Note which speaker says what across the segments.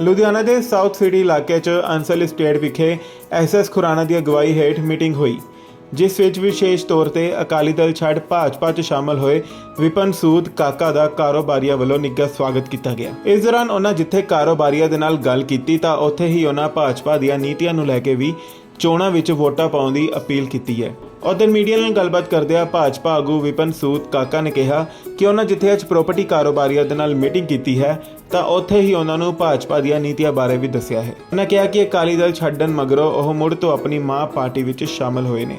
Speaker 1: ਲੁਧਿਆਣਾ ਦੇ south city ਇਲਾਕੇ 'ਚ ਅੰਸਲ ਸਟੇਟ ਵਿਖੇ ਐਸਐਸ ਖੁਰਾਨਾ ਦੀ ਅਗਵਾਈ ਹੇਠ ਮੀਟਿੰਗ ਹੋਈ, ਜਿਸ ਵਿੱਚ ਵਿਸ਼ੇਸ਼ ਤੌਰ ਤੇ ਅਕਾਲੀ ਦਲ ਛੱਡ ਭਾਜਪਾ 'ਚ ਸ਼ਾਮਲ ਹੋਏ ਵਿਪਨ ਸੂਦ ਕਾਕਾ ਦਾ ਕਾਰੋਬਾਰੀਆਂ ਵੱਲੋਂ ਨਿੱਘਾ ਸਵਾਗਤ ਕੀਤਾ ਗਿਆ। ਇਸ ਦੌਰਾਨ ਉਹਨਾਂ ਜਿੱਥੇ ਕਾਰੋਬਾਰੀਆਂ ਦੇ ਨਾਲ ਗੱਲ ਕੀਤੀ ਤਾਂ ਉੱਥੇ ਹੀ ਉਹਨਾਂ ਭਾਜਪਾ ਦੀਆਂ ਨੀਤੀਆਂ ਨੂੰ ਲੈ ਕੇ ਵੀ ਚੋਣਾਂ ਵਿੱਚ ਵੋਟਾਂ ਪਾਉਣ ਦੀ ਅਪੀਲ ਕੀਤੀ ਹੈ। ਉਧਰ ਮੀਡੀਆ ਨਾਲ ਗੱਲਬਾਤ ਕਰਦਿਆਂ ਭਾਜਪਾ ਆਗੂ ਵਿਪਨ ਸੂਦ ਕਾਕਾ ਨੇ ਕਿਹਾ ਕਿ ਉਹਨਾਂ ਜਿੱਥੇ ਅੱਜ ਪ੍ਰਾਪਰਟੀ ਕਾਰੋਬਾਰੀਆਂ ਦੇ ਨਾਲ ਮੀਟਿੰਗ ਕੀਤੀ ਹੈ, ਤਾਂ ਉੱਥੇ ਹੀ ਉਹਨਾਂ ਨੂੰ ਭਾਜਪਾ ਦੀਆਂ ਨੀਤੀਆਂ ਬਾਰੇ ਵੀ ਦੱਸਿਆ ਹੈ। ਉਹਨਾਂ ਕਿਹਾ ਕਿ ਅਕਾਲੀ ਦਲ ਛੱਡਣ ਮਗਰੋਂ ਉਹ ਮੁੜ ਤੋਂ ਆਪਣੀ ਮਾਂ ਪਾਰਟੀ ਵਿੱਚ ਸ਼ਾਮਲ ਹੋਏ ਨੇ।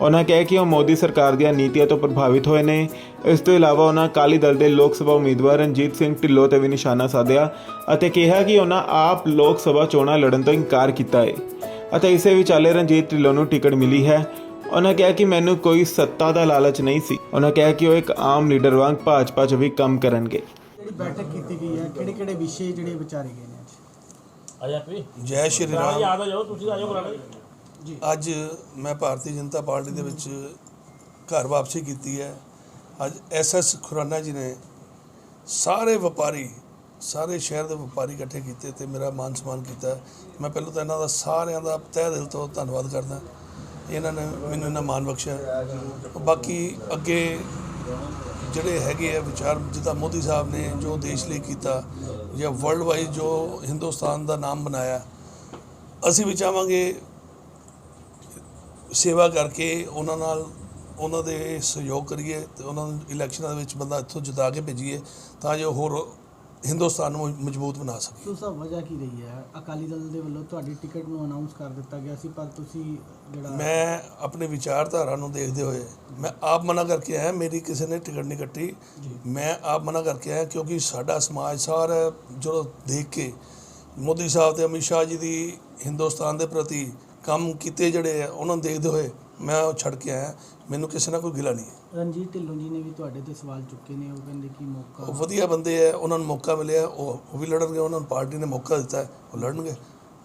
Speaker 1: ਉਹਨਾਂ ਕਿਹਾ ਕਿ ਉਹ ਮੋਦੀ ਸਰਕਾਰ ਦੀਆਂ ਨੀਤੀਆਂ ਤੋਂ ਪ੍ਰਭਾਵਿਤ ਹੋਏ ਨੇ। ਇਸ ਤੋਂ ਇਲਾਵਾ ਉਹਨਾਂ ਅਕਾਲੀ ਦਲ ਦੇ ਲੋਕ ਸਭਾ ਉਮੀਦਵਾਰ ਰਣਜੀਤ ਸਿੰਘ ਢਿੱਲੋਂ ਤੇ ਵੀ ਨਿਸ਼ਾਨਾ ਸਾਧਿਆ ਅਤੇ ਕਿਹਾ ਕਿ ਉਹਨਾਂ ਆਪ ਲੋਕ ਸਭਾ ਚੋਣਾਂ ਲੜਨ ਤੋਂ ਇਨਕਾਰ ਕੀਤਾ ਹੈ। ਅਤੇ ਇਸੇ ਵਿਚਾਲੇ ਰਣਜੀਤ ਢਿੱਲੋਂ ਨੂੰ ਟਿਕਟ ਮਿਲੀ ਹੈ। ਉਹਨਾਂ ਕਿਹਾ ਕਿ ਮੈਨੂੰ ਕੋਈ ਸੱਤਾ ਦਾ ਲਾਲਚ ਨਹੀਂ ਸੀ। ਉਹਨਾਂ ਕਿਹਾ ਕਿ ਉਹ ਇੱਕ ਆਮ ਲੀਡਰ ਵਾਂਗ ਭਾਜਪਾ 'ਚ ਵੀ ਕੰਮ ਕਰਨਗੇ।
Speaker 2: ਜਿਹੜੀ ਬੈਠਕ ਕੀਤੀ ਗਈ ਹੈ ਕਿਹੜੇ ਕਿਹੜੇ ਵਿਸ਼ੇ ਜਿਹੜੇ ਵਿਚਾਰੇ ਗਏ ਨੇ ਅੱਜ?
Speaker 3: ਆਜਾ ਕੋਈ
Speaker 4: ਜੈ ਸ਼੍ਰੀ ਰਾਮ।
Speaker 3: ਯਾਦ ਆ ਜਾਓ ਤੁਸੀਂ ਆ ਜਾਓ ਕਰਾਣਾ
Speaker 4: ਅੱਜ ਮੈਂ ਭਾਰਤੀ ਜਨਤਾ ਪਾਰਟੀ ਦੇ ਵਿੱਚ ਘਰ ਵਾਪਸੀ ਕੀਤੀ ਹੈ। ਅੱਜ ਐਸਐਸ ਖੁਰਾਨਾ ਜੀ ਨੇ ਸਾਰੇ ਵਪਾਰੀ ਸਾਰੇ ਸ਼ਹਿਰ ਦੇ ਵਪਾਰੀ ਇਕੱਠੇ ਕੀਤੇ ਤੇ ਮੇਰਾ ਮਾਨ ਸਨਮਾਨ ਕੀਤਾ। ਮੈਂ ਪਹਿਲਾਂ ਤਾਂ ਇਹਨਾਂ ਦਾ ਸਾਰਿਆਂ ਦਾ ਤਹਿ ਦਿਲ ਤੋਂ ਧੰਨਵਾਦ ਕਰਦਾ। ਇਹਨਾਂ ਨੇ ਮੈਨੂੰ ਇਹਨਾਂ ਮਾਣ ਬਖਸ਼ਿਆ। ਬਾਕੀ ਅੱਗੇ ਜਿਹੜੇ ਹੈਗੇ ਆ ਵਿਚਾਰ ਜਿੱਦਾਂ ਮੋਦੀ ਸਾਹਿਬ ਨੇ ਜੋ ਦੇਸ਼ ਲਈ ਕੀਤਾ ਜਾਂ ਵਰਲਡ ਵਾਈਜ਼ ਜੋ ਹਿੰਦੁਸਤਾਨ ਦਾ ਨਾਮ ਬਣਾਇਆ, ਅਸੀਂ ਵੀ ਚਾਹਾਂਗੇ ਸੇਵਾ ਕਰਕੇ ਉਹਨਾਂ ਨਾਲ ਉਹਨਾਂ ਦੇ ਸਹਿਯੋਗ ਕਰੀਏ ਤੇ ਉਹਨਾਂ ਨੂੰ ਇਲੈਕਸ਼ਨਾਂ ਦੇ ਵਿੱਚ ਬੰਦਾ ਇੱਥੋਂ ਜਿਤਾ ਕੇ ਭੇਜੀਏ ਤਾਂ ਜੋ ਹੋਰ ਹਿੰਦੁਸਤਾਨ ਨੂੰ ਮਜ਼ਬੂਤ ਬਣਾ ਸਕੇ।
Speaker 2: ਸੋ ਸਭ ਵਜ੍ਹਾ ਕੀ ਰਹੀ ਹੈ? ਅਕਾਲੀ ਦਲ ਦੇ ਵੱਲੋਂ ਤੁਹਾਡੀ ਟਿਕਟ ਨੂੰ ਅਨਾਉਂਸ ਕਰ ਦਿੱਤਾ ਗਿਆ ਸੀ ਪਰ ਤੁਸੀਂ ਜਿਹੜਾ
Speaker 4: ਮੈਂ ਆਪਣੇ ਵਿਚਾਰਧਾਰਾ ਨੂੰ ਦੇਖਦੇ ਹੋਏ ਮੈਂ ਆਪ ਮਨਾ ਕਰਕੇ ਆਇਆ ਮੇਰੀ ਕਿਸੇ ਨੇ ਟਿਕਟ ਨਹੀਂ ਕੱਟੀ। ਮੈਂ ਆਪ ਮਨਾ ਕਰਕੇ ਆਇਆ ਕਿਉਂਕਿ ਸਾਡਾ ਸਮਾਜ ਸਾਰਾ ਜਦੋਂ ਦੇਖ ਕੇ ਮੋਦੀ ਸਾਹਿਬ ਤੇ ਅਮਿਤ ਸ਼ਾਹ ਜੀ ਦੀ ਹਿੰਦੁਸਤਾਨ ਦੇ ਪ੍ਰਤੀ ਕੰਮ ਕੀਤੇ ਜਿਹੜੇ ਆ ਉਹਨਾਂ ਨੂੰ ਦੇਖਦੇ ਹੋਏ ਮੈਂ ਉਹ ਛੱਡ ਕੇ ਆਇਆ। ਮੈਨੂੰ ਕਿਸੇ ਨਾਲ ਕੋਈ ਗਿਲਾ ਨਹੀਂ ਹੈ।
Speaker 2: ਰਣਜੀਤ ਢਿੱਲੋਂ ਜੀ ਨੇ ਵੀ ਤੁਹਾਡੇ ਤੇ ਸਵਾਲ ਚੁੱਕੇ ਨੇ। ਉਹ ਕਹਿੰਦੇ ਕਿ
Speaker 4: ਉਹ
Speaker 2: ਮੌਕਾ
Speaker 4: ਵਧੀਆ ਬੰਦੇ ਆ ਉਹਨਾਂ ਨੂੰ ਮੌਕਾ ਮਿਲਿਆ। ਉਹ ਉਹ ਵੀ ਲੜਨਗੇ ਉਹਨਾਂ ਨੂੰ ਪਾਰਟੀ ਨੇ ਮੌਕਾ ਦਿੱਤਾ। ਹੈ, ਉਹ ਲੜਨਗੇ।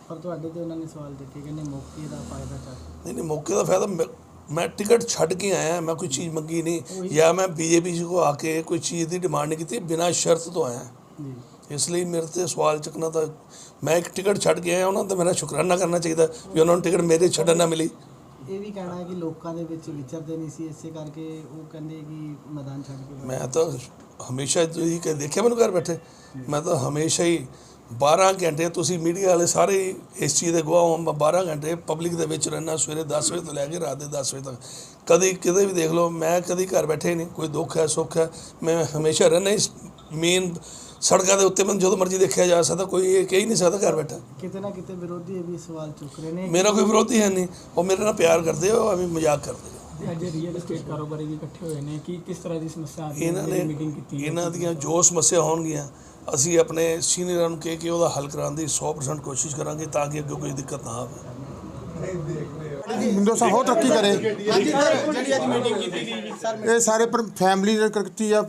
Speaker 2: ਪਰ ਤੁਹਾਡੇ ਤੇ ਉਹਨਾਂ ਨੇ ਸਵਾਲ ਦਿੱਤੇ ਕਹਿੰਦੇ ਮੌਕੇ ਦਾ ਫਾਇਦਾ ਚੱਕ।
Speaker 4: ਨਹੀਂ ਨਹੀਂ ਮੌਕੇ ਦਾ ਫਾਇਦਾ ਮੈਂ- ਮੈਂ ਟਿਕਟ ਛੱਡ ਕੇ ਆਇਆ। ਮੈਂ ਕੋਈ ਚੀਜ਼ ਮੰਗੀ ਨਹੀਂ। ਜਾਂ ਮੈਂ ਬੀਜੇਪੀ ਜੀ ਕੋ ਆ ਕੇ ਕੋਈ ਚੀਜ਼ ਦੀ ਡਿਮਾਂਡ ਨਹੀਂ ਕੀਤੀ ਬਿਨਾਂ ਸ਼ਰਤ ਤੋਂ ਆਇਆ।
Speaker 2: ਜੀ।
Speaker 4: ਇਸ ਲਈ ਮੇਰੇ ਤੇ ਸਵਾਲ ਚੱਕਣਾ ਤਾਂ ਮੈਂ ਇੱਕ ਟਿਕਟ ਛੱਡ ਕੇ ਆਇਆ। ਉਹਨਾਂ ਦਾ ਮੇਰਾ ਸ਼ੁਕਰਾਨਾ ਕਰਨਾ ਚਾਹੀਦਾ ਵੀ ਉਹਨਾਂ ਨੂੰ ਟਿਕਟ ਮੇਰੇ ਛੱਡਣ ਨਾ ਮਿਲੀ।
Speaker 2: ਇਹ ਵੀ ਕਹਿਣਾ ਹੈ ਕਿ ਲੋਕਾਂ ਦੇ ਵਿੱਚ ਵਿਚਰਦੇ ਨਹੀਂ ਸੀ, ਇਸੇ ਕਰਕੇ ਉਹ ਕਹਿੰਦੇ ਕਿ ਮੈਦਾਨ ਛੱਡ ਕੇ
Speaker 4: ਮੈਂ ਤਾਂ ਹਮੇਸ਼ਾ ਤੁਸੀਂ ਕਿ ਦੇਖਿਆ ਮੈਨੂੰ ਘਰ ਬੈਠੇ? ਮੈਂ ਤਾਂ ਹਮੇਸ਼ਾ ਹੀ 12 ਘੰਟੇ ਤੁਸੀਂ ਮੀਡੀਆ ਵਾਲੇ ਸਾਰੇ ਇਸ ਚੀਜ਼ ਦੇ ਗਵਾਹ ਹੋ, ਮੈਂ 12 ਘੰਟੇ ਪਬਲਿਕ ਦੇ ਵਿੱਚ ਰਹਿਣਾ ਸਵੇਰੇ 10 ਵਜੇ ਤੋਂ ਲੈ ਕੇ ਰਾਤ ਦੇ 10 ਵਜੇ ਤੱਕ। ਕਦੀ ਕਿਤੇ ਵੀ ਦੇਖ ਲਓ, ਮੈਂ ਕਦੀ ਘਰ ਬੈਠੇ ਹੀ ਨਹੀਂ, ਕੋਈ ਦੁੱਖ ਹੈ, ਸੁੱਖ ਹੈ, ਮੈਂ ਹਮੇਸ਼ਾ ਰਹਿਣਾ ਇਸ ਮੇਨ ਸੜਕਾਂ ਦੇ ਉੱਤੇ ਮੈਨੂੰ ਜਦੋਂ ਮਰਜ਼ੀ ਦੇਖਿਆ ਜਾ ਸਕਦਾ ਕੋਈ ਇਹ ਕਹਿ ਨਹੀਂ ਸਕਦਾ ਘਰ ਬੈਠਾ।
Speaker 2: ਕਿਤੇ ਨਾ ਕਿਤੇ ਵਿਰੋਧੀ ਇਹ ਵੀ ਸਵਾਲ ਚੁੱਕ ਰਹੇ ਨੇ।
Speaker 4: ਮੇਰਾ ਕੋਈ ਵਿਰੋਧੀ ਹੈ ਨਹੀਂ। ਉਹ ਮੇਰੇ ਨਾਲ ਪਿਆਰ ਕਰਦੇ ਆ ਉਹ ਐਵੇਂ ਮਜ਼ਾਕ ਕਰਦੇ ਆ।
Speaker 5: ਅੱਜ ਰੀਅਲ ਏਸਟੇਟ ਕਾਰੋਬਾਰੀ ਵੀ ਇਕੱਠੇ ਹੋਏ ਨੇ ਕੀ ਕਿਸ ਤਰ੍ਹਾਂ ਦੀ ਸਮੱਸਿਆ ਆ ਰਹੀ ਹੈ
Speaker 4: ਇਹਨਾਂ ਨੇ
Speaker 5: ਮੀਟਿੰਗ ਕੀਤੀ ਹੈ?
Speaker 4: ਇਹਨਾਂ ਦੀਆਂ ਜੋ ਸਮੱਸਿਆ ਹੋਣਗੀਆਂ ਅਸੀਂ ਆਪਣੇ ਸੀਨੀਅਰਾਂ ਨੂੰ ਕਹਿ ਕੇ ਉਹਦਾ ਹੱਲ ਕਰਾਉਣ ਦੀ 100% ਕੋਸ਼ਿਸ਼ ਕਰਾਂਗੇ ਤਾਂ ਕਿ ਅੱਗੇ ਕੋਈ ਦਿੱਕਤ ਨਾ ਆਵੇ।
Speaker 6: ਹਿੰਦੁਸਤਾਨ ਹੋਰ ਤਰੱਕੀ ਕਰੇ। ਇਹ ਸਾਰੇ ਪਰ ਫੈਮਿਲੀ ਨੇ ਕੀਤੀ ਆ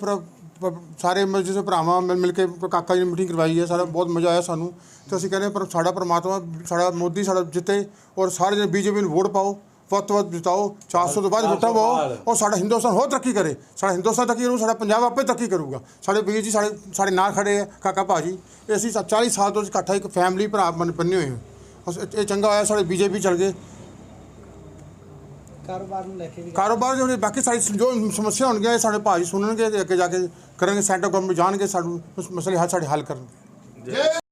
Speaker 6: ਸਾਰੇ ਜਿਸ ਭਰਾਵਾਂ ਮਿਲ ਮਿਲ ਕੇ ਕਾਕਾ ਜੀ ਨੇ ਮੀਟਿੰਗ ਕਰਵਾਈ ਹੈ ਸਾਰਾ ਬਹੁਤ ਮਜ਼ਾ ਆਇਆ ਸਾਨੂੰ। ਤੇ ਅਸੀਂ ਕਹਿੰਦੇ ਪਰ ਸਾਡਾ ਪਰਮਾਤਮਾ ਸਾਡਾ ਮੋਦੀ ਸਾਡਾ ਜਿੱਤੇ ਔਰ ਸਾਰੇ ਜਣੇ ਬੀਜੇਪੀ ਨੂੰ ਵੋਟ ਪਾਓ ਵੱਧ ਤੋਂ ਵੱਧ ਜਿਤਾਓ 400 ਤੋਂ ਬਾਅਦ ਵੋਟਾਂ ਪਾਓ ਔਰ ਸਾਡਾ ਹਿੰਦੁਸਤਾਨ ਹੋਰ ਤਰੱਕੀ ਕਰੇ। ਸਾਡਾ ਹਿੰਦੁਸਤਾਨ ਤਰੱਕੀ ਕਰੂ ਸਾਡਾ ਪੰਜਾਬ ਆਪੇ ਤਰੱਕੀ ਕਰੂਗਾ। ਸਾਡੇ ਵੀਰ ਜੀ ਸਾਡੇ ਸਾਡੇ ਨਾਲ ਖੜੇ ਆ ਕਾਕਾ ਭਾਜੀ। ਇਹ ਅਸੀਂ 40 ਸਾਲ ਤੋਂ ਇਕੱਠਾ ਇੱਕ ਫੈਮਿਲੀ ਭਰਾ ਬਣ ਬੰਨੇ ਹੋਏ ਹਾਂ। ਇਹ ਚੰਗਾ ਹੋਇਆ ਸਾਡੇ ਬੀਜੇਪੀ ਚਲ ਗਏ।
Speaker 2: ਕਾਰੋਬਾਰ ਨੂੰ ਲੈ ਕੇ ਵੀ
Speaker 6: ਕਾਰੋਬਾਰ ਜਿਹੜੇ ਬਾਕੀ ਸਾਰੀ ਜੋ ਸਮੱਸਿਆ ਹੋਣਗੀਆਂ ਇਹ ਸਾਡੇ ਭਾਜੀ ਸੁਣਨਗੇ ਤੇ ਅੱਗੇ ਜਾ ਕੇ ਕਰਨਗੇ ਸੈਂਟਰ ਗਵਰਨਮੈਂਟ ਜਾਣਗੇ ਸਾਨੂੰ ਉਸ ਮਸਲੇ ਹੱਲ ਸਾਡੇ ਹੱਲ ਕਰਨ